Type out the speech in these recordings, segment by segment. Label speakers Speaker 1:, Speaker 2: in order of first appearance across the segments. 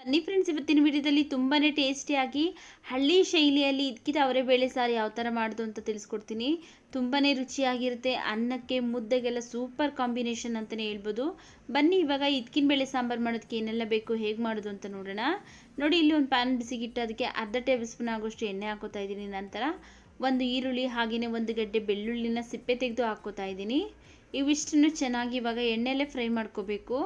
Speaker 1: ಬನ್ನಿ ಫ್ರೆಂಡ್ಸ್ ಇವತ್ತಿನ ವಿಡಿಯೋದಲ್ಲಿ ತುಂಬಾ ಟೇಸ್ಟಿಯಾಗಿ ಹಳ್ಳಿ ಶೈಲಿಯಲ್ಲಿ ಇದಕ್ಕಿದ ಅವರೇ ಬೇಳೆ ಸಾರು ಯಾವ ಥರ ಮಾಡೋದು ಅಂತ ತಿಳಿಸ್ಕೊಡ್ತೀನಿ. ತುಂಬಾ ರುಚಿಯಾಗಿರುತ್ತೆ, ಅನ್ನಕ್ಕೆ ಮುದ್ದೆಗೆಲ್ಲ ಸೂಪರ್ ಕಾಂಬಿನೇಷನ್ ಅಂತಲೇ ಹೇಳ್ಬೋದು. ಬನ್ನಿ ಇವಾಗ ಇದಕ್ಕಿನ ಬೇಳೆ ಸಾಂಬಾರು ಮಾಡೋದಕ್ಕೆ ಏನೆಲ್ಲ ಬೇಕು, ಹೇಗೆ ಮಾಡೋದು ಅಂತ ನೋಡೋಣ. ನೋಡಿ, ಇಲ್ಲಿ ಒಂದು ಪ್ಯಾನ್ ಬಿಸಿಗಿಟ್ಟು ಅದಕ್ಕೆ ಅರ್ಧ ಟೇಬಲ್ ಸ್ಪೂನ್ ಆಗೋಷ್ಟು ಎಣ್ಣೆ ಹಾಕೋತಾ ಇದ್ದೀನಿ. ನಂತರ ಒಂದು ಈರುಳ್ಳಿ ಹಾಗೆಯೇ ಒಂದು ಗಡ್ಡೆ ಬೆಳ್ಳುಳ್ಳಿನ ಸಿಪ್ಪೆ ತೆಗೆದು ಹಾಕೋತಾ ಇದ್ದೀನಿ. ಇವಿಷ್ಟನ್ನು ಚೆನ್ನಾಗಿ ಇವಾಗ ಎಣ್ಣೆಯಲ್ಲೇ ಫ್ರೈ ಮಾಡ್ಕೋಬೇಕು.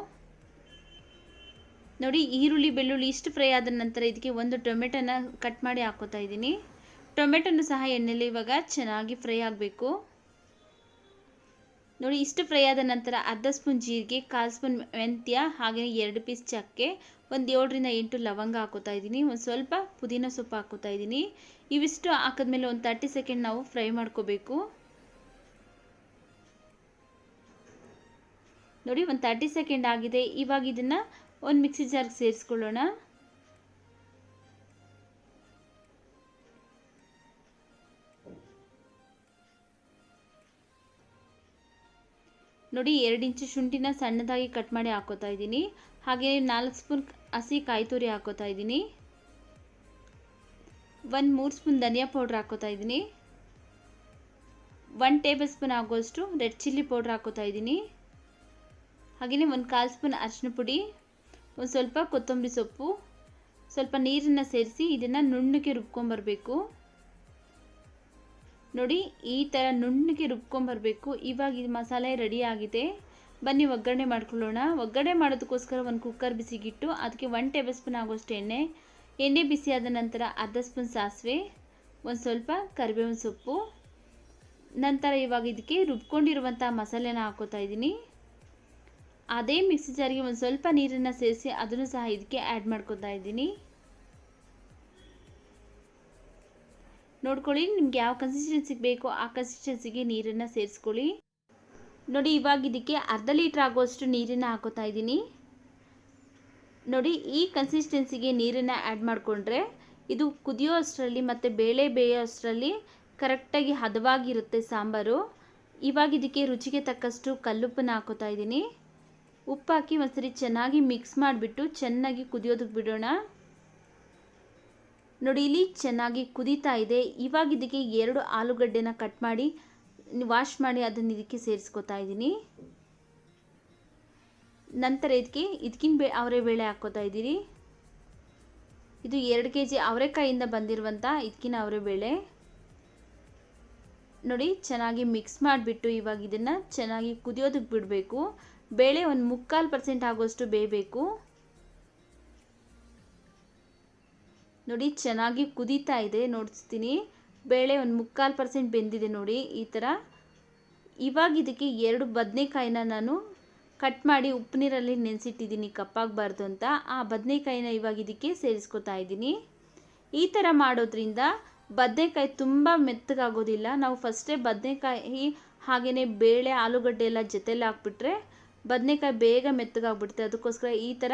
Speaker 1: ನೋಡಿ, ಈರುಳ್ಳಿ, ಬೆಳ್ಳುಳ್ಳಿ ಇಷ್ಟು ಫ್ರೈ ಆದ ನಂತರ ಇದಕ್ಕೆ ಒಂದು ಟೊಮೆಟೊನ ಕಟ್ ಮಾಡಿ ಹಾಕೋತಾ ಇದ್ದೀನಿ. ಟೊಮೆಟೊನು ಸಹ ಎಣ್ಣೆಲಿ ಇವಾಗ ಚೆನ್ನಾಗಿ ಫ್ರೈ ಆಗಬೇಕು. ನೋಡಿ, ಇಷ್ಟು ಫ್ರೈ ಆದ ನಂತರ ಅರ್ಧ ಸ್ಪೂನ್ ಜೀರಿಗೆ, ಕಾಲು ಸ್ಪೂನ್ ಮೆಂತ್ಯ, ಹಾಗೆ ಎರಡು ಪೀಸ್ ಚಕ್ಕೆ, ಒಂದು ಏಳರಿಂದ ಎಂಟು ಲವಂಗ ಹಾಕೋತಾ ಇದ್ದೀನಿ. ಒಂದು ಸ್ವಲ್ಪ ಪುದೀನ ಸೊಪ್ಪು ಹಾಕೋತಾ ಇದ್ದೀನಿ. ಇವಿಷ್ಟು ಹಾಕಿದ್ಮೇಲೆ ಒಂದು ತರ್ಟಿ ಸೆಕೆಂಡ್ ನಾವು ಫ್ರೈ ಮಾಡ್ಕೋಬೇಕು. ನೋಡಿ, ಒಂದು ತರ್ಟಿ ಸೆಕೆಂಡ್ ಆಗಿದೆ. ಇವಾಗ ಇದನ್ನು ಒಂದು ಮಿಕ್ಸಿ ಜಾರ್ಗೆ ಸೇರಿಸ್ಕೊಳ್ಳೋಣ. ನೋಡಿ, ಎರಡು ಇಂಚು ಶುಂಠಿನ ಸಣ್ಣದಾಗಿ ಕಟ್ ಮಾಡಿ ಹಾಕೋತಾ ಇದ್ದೀನಿ. ಹಾಗೆ ನಾಲ್ಕು ಸ್ಪೂನ್ ಹಸಿ ಕಾಯಿ ತುರಿ ಹಾಕೋತಾ ಇದ್ದೀನಿ. ಒಂದು ಮೂರು ಸ್ಪೂನ್ ಧನಿಯಾ ಪೌಡ್ರ್ ಹಾಕೋತಾ ಇದ್ದೀನಿ. ಒನ್ ಟೇಬಲ್ ಸ್ಪೂನ್ ಆಗೋಷ್ಟು ರೆಡ್ ಚಿಲ್ಲಿ ಪೌಡ್ರ್ ಹಾಕೋತಾ ಇದ್ದೀನಿ. ಹಾಗೆಯೇ ಒಂದು ಕಾಲು ಸ್ಪೂನ್ ಅರಿಶಿನ ಪುಡಿ. ಒಂದು ಸ್ವಲ್ಪ ಕೊತ್ತಂಬರಿ ಸೊಪ್ಪು, ಸ್ವಲ್ಪ ನೀರನ್ನು ಸೇರಿಸಿ ಇದನ್ನು ನುಣ್ಣಗೆ ರುಬ್ಕೊಂಬರ್ಬೇಕು. ನೋಡಿ, ಈ ಥರ ನುಣ್ಣಗೆ ರುಬ್ಕೊಂಬರ್ಬೇಕು. ಇವಾಗ ಇದು ಮಸಾಲೆ ರೆಡಿ ಆಗಿದೆ. ಬನ್ನಿ, ಒಗ್ಗರಣೆ ಮಾಡ್ಕೊಳ್ಳೋಣ. ಒಗ್ಗರಣೆ ಮಾಡೋದಕ್ಕೋಸ್ಕರ ಒಂದು ಕುಕ್ಕರ್ ಬಿಸಿಗಿಟ್ಟು ಅದಕ್ಕೆ ಒನ್ ಟೇಬಲ್ ಸ್ಪೂನ್ ಆಗೋಷ್ಟು ಎಣ್ಣೆ ಎಣ್ಣೆ ಬಿಸಿ ಆದ ನಂತರ ಅರ್ಧ ಸ್ಪೂನ್ ಸಾಸಿವೆ, ಒಂದು ಸ್ವಲ್ಪ ಕರಿಬೇವಿನ ಸೊಪ್ಪು. ನಂತರ ಇವಾಗ ಇದಕ್ಕೆ ರುಬ್ಕೊಂಡಿರುವಂಥ ಮಸಾಲೆನ ಹಾಕೋತಾ ಇದ್ದೀನಿ. ಅದೇ ಮಿಕ್ಸಿ ಜಾರಿಗೆ ಒಂದು ಸ್ವಲ್ಪ ನೀರನ್ನು ಸೇರಿಸಿ ಅದನ್ನು ಸಹ ಇದಕ್ಕೆ ಆ್ಯಡ್ ಮಾಡ್ಕೊತಾ ಇದ್ದೀನಿ. ನೋಡ್ಕೊಳ್ಳಿ, ನಿಮ್ಗೆ ಯಾವ ಕನ್ಸಿಸ್ಟೆನ್ಸಿಗೆ ಬೇಕೋ ಆ ಕನ್ಸಿಸ್ಟೆನ್ಸಿಗೆ ನೀರನ್ನು ಸೇರಿಸ್ಕೊಳ್ಳಿ. ನೋಡಿ, ಇವಾಗ ಇದಕ್ಕೆ ಅರ್ಧ ಲೀಟ್ರ್ ಆಗುವಷ್ಟು ನೀರನ್ನು ಹಾಕೋತಾ ಇದ್ದೀನಿ. ನೋಡಿ, ಈ ಕನ್ಸಿಸ್ಟೆನ್ಸಿಗೆ ನೀರನ್ನು ಆ್ಯಡ್ ಮಾಡಿಕೊಂಡ್ರೆ ಇದು ಕುದಿಯೋ ಅಷ್ಟರಲ್ಲಿ ಮತ್ತು ಬೇಳೆ ಬೇಯೋ ಅಷ್ಟರಲ್ಲಿ ಕರೆಕ್ಟಾಗಿ ಹದವಾಗಿರುತ್ತೆ ಸಾಂಬಾರು. ಇವಾಗ ಇದಕ್ಕೆ ರುಚಿಗೆ ತಕ್ಕಷ್ಟು ಕಲ್ಲುಪ್ಪನ್ನು ಹಾಕೋತಾ ಇದ್ದೀನಿ. ಉಪ್ಪು ಹಾಕಿ ಒಂದ್ಸರಿ ಚೆನ್ನಾಗಿ ಮಿಕ್ಸ್ ಮಾಡಿಬಿಟ್ಟು ಚೆನ್ನಾಗಿ ಕುದಿಯೋದಕ್ಕೆ ಬಿಡೋಣ. ನೋಡಿ, ಇಲ್ಲಿ ಚೆನ್ನಾಗಿ ಕುದೀತಾ ಇದೆ. ಇವಾಗ ಇದಕ್ಕೆ ಎರಡು ಆಲೂಗಡ್ಡೆನ ಕಟ್ ಮಾಡಿ ವಾಶ್ ಮಾಡಿ ಅದನ್ನು ಇದಕ್ಕೆ ಸೇರಿಸ್ಕೊತಾ ಇದ್ದೀನಿ ನಂತರ ಇದಕ್ಕೆ ಇದಕ್ಕಿನ ಬೇ ಅವರೆ ಬೇಳೆ ಹಾಕ್ಕೋತಾ ಇದ್ದೀರಿ ಇದು ಎರಡು ಕೆ ಜಿ ಅವರೆಕಾಯಿಂದ ಬಂದಿರುವಂಥ ಇದಕ್ಕಿನ ಅವರೆ ಬೇಳೆ ನೋಡಿ, ಚೆನ್ನಾಗಿ ಮಿಕ್ಸ್ ಮಾಡಿಬಿಟ್ಟು ಇವಾಗ ಇದನ್ನು ಚೆನ್ನಾಗಿ ಕುದಿಯೋದಕ್ಕೆ ಬಿಡಬೇಕು. ಬೇಳೆ ಒಂದು ಮುಕ್ಕಾಲು ಪರ್ಸೆಂಟ್ ಆಗೋಷ್ಟು ಬೇಯಬೇಕು. ನೋಡಿ, ಚೆನ್ನಾಗಿ ಕುದೀತಾ ಇದೆ, ನೋಡಿಸ್ತೀನಿ. ಬೇಳೆ ಒಂದು ಮುಕ್ಕಾಲು ಪರ್ಸೆಂಟ್ ಬೆಂದಿದೆ ನೋಡಿ, ಈ ಥರ ಇವಾಗ ಇದಕ್ಕೆ ಎರಡು ಬದನೆಕಾಯಿನ ನಾನು ಕಟ್ ಮಾಡಿ ಉಪ್ಪು ನೀರಲ್ಲಿ ನೆನೆಸಿಟ್ಟಿದ್ದೀನಿ, ಕಪ್ಪಾಗಬಾರ್ದು ಅಂತ. ಆ ಬದನೆಕಾಯಿನ ಇವಾಗ ಇದಕ್ಕೆ ಸೇರಿಸ್ಕೊತಾ ಇದ್ದೀನಿ. ಈ ಥರ ಮಾಡೋದ್ರಿಂದ ಬದನೆಕಾಯಿ ತುಂಬ ಮೆತ್ತಗಾಗೋದಿಲ್ಲ. ನಾವು ಫಸ್ಟೇ ಬದನೆಕಾಯಿ ಹಾಗೆಯೇ ಬೇಳೆ, ಆಲೂಗಡ್ಡೆ ಎಲ್ಲ ಜೊತೆಲಿ ಹಾಕ್ಬಿಟ್ರೆ ಬದನೆಕಾಯಿ ಬೇಗ ಮೆತ್ತಗಾಗ್ಬಿಡುತ್ತೆ. ಅದಕ್ಕೋಸ್ಕರ ಈ ಥರ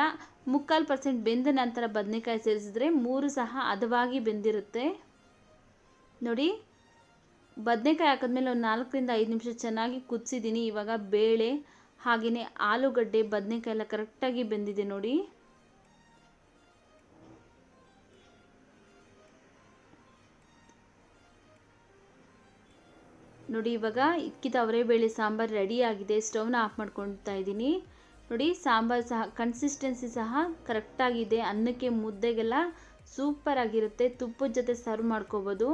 Speaker 1: ಮುಕ್ಕಾಲು ಪರ್ಸೆಂಟ್ ಬೆಂದ ನಂತರ ಬದನೆಕಾಯಿ ಸೇರಿಸಿದ್ರೆ ಮೂರು ಸಹ ಹದವಾಗಿ ಬೆಂದಿರುತ್ತೆ. ನೋಡಿ, ಬದನೆಕಾಯಿ ಹಾಕಿದ್ಮೇಲೆ ಒಂದು ನಾಲ್ಕರಿಂದ ಐದು ನಿಮಿಷ ಚೆನ್ನಾಗಿ ಕುದಿಸಿದ್ದೀನಿ ಇವಾಗ ಬೇಳೆ ಹಾಗೆಯೇ ಆಲೂಗಡ್ಡೆ ಬದನೆಕಾಯಿ ಎಲ್ಲ ಕರೆಕ್ಟಾಗಿ ಬೆಂದಿದೆ ನೋಡಿ. ನೋಡಿ, ಇವಾಗ ಇಕ್ಕಿದ ಅವರೆಬೇಳೆ ಸಾಂಬಾರು ರೆಡಿ ಆಗಿದೆ. ಸ್ಟವ್ನ ಆಫ್ ಮಾಡ್ಕೊಳ್ತಾ ಇದ್ದೀನಿ. ನೋಡಿ, ಸಾಂಬಾರು ಸಹ ಕನ್ಸಿಸ್ಟೆನ್ಸಿ ಸಹ ಕರೆಕ್ಟಾಗಿದೆ ಅನ್ನಕ್ಕೆ, ಮುದ್ದೆಗೆಲ್ಲ ಸೂಪರ್ ಆಗಿರುತ್ತೆ. ತುಪ್ಪದ ಜೊತೆ ಸರ್ವ್ ಮಾಡ್ಕೋಬೋದು.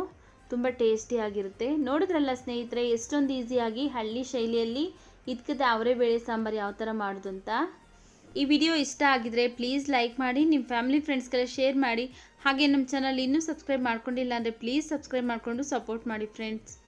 Speaker 1: ತುಂಬ ಟೇಸ್ಟಿಯಾಗಿರುತ್ತೆ ನೋಡಿದ್ರಲ್ಲ ಸ್ನೇಹಿತರೆ, ಎಷ್ಟೊಂದು ಈಸಿಯಾಗಿ ಹಳ್ಳಿ ಶೈಲಿಯಲ್ಲಿ ಇದ್ಕದ ಅವರೆಬೇಳೆ ಸಾಂಬಾರು ಯಾವ ಥರ ಮಾಡೋದು ಅಂತ. ಈ ವಿಡಿಯೋ ಇಷ್ಟ ಆಗಿದ್ರೆ ಪ್ಲೀಸ್ ಲೈಕ್ ಮಾಡಿ ನಿಮ್ಮ ಫ್ಯಾಮಿಲಿ ಫ್ರೆಂಡ್ಸ್ಗೆಲ್ಲ ಶೇರ್ ಮಾಡಿ. ಹಾಗೆ ನಮ್ಮ ಚಾನಲ್ ಇನ್ನೂ ಸಬ್ಸ್ಕ್ರೈಬ್ ಮಾಡ್ಕೊಂಡಿಲ್ಲ ಅಂದರೆ ಪ್ಲೀಸ್ ಸಬ್ಸ್ಕ್ರೈಬ್ ಮಾಡಿಕೊಂಡು ಸಪೋರ್ಟ್ ಮಾಡಿ ಫ್ರೆಂಡ್ಸ್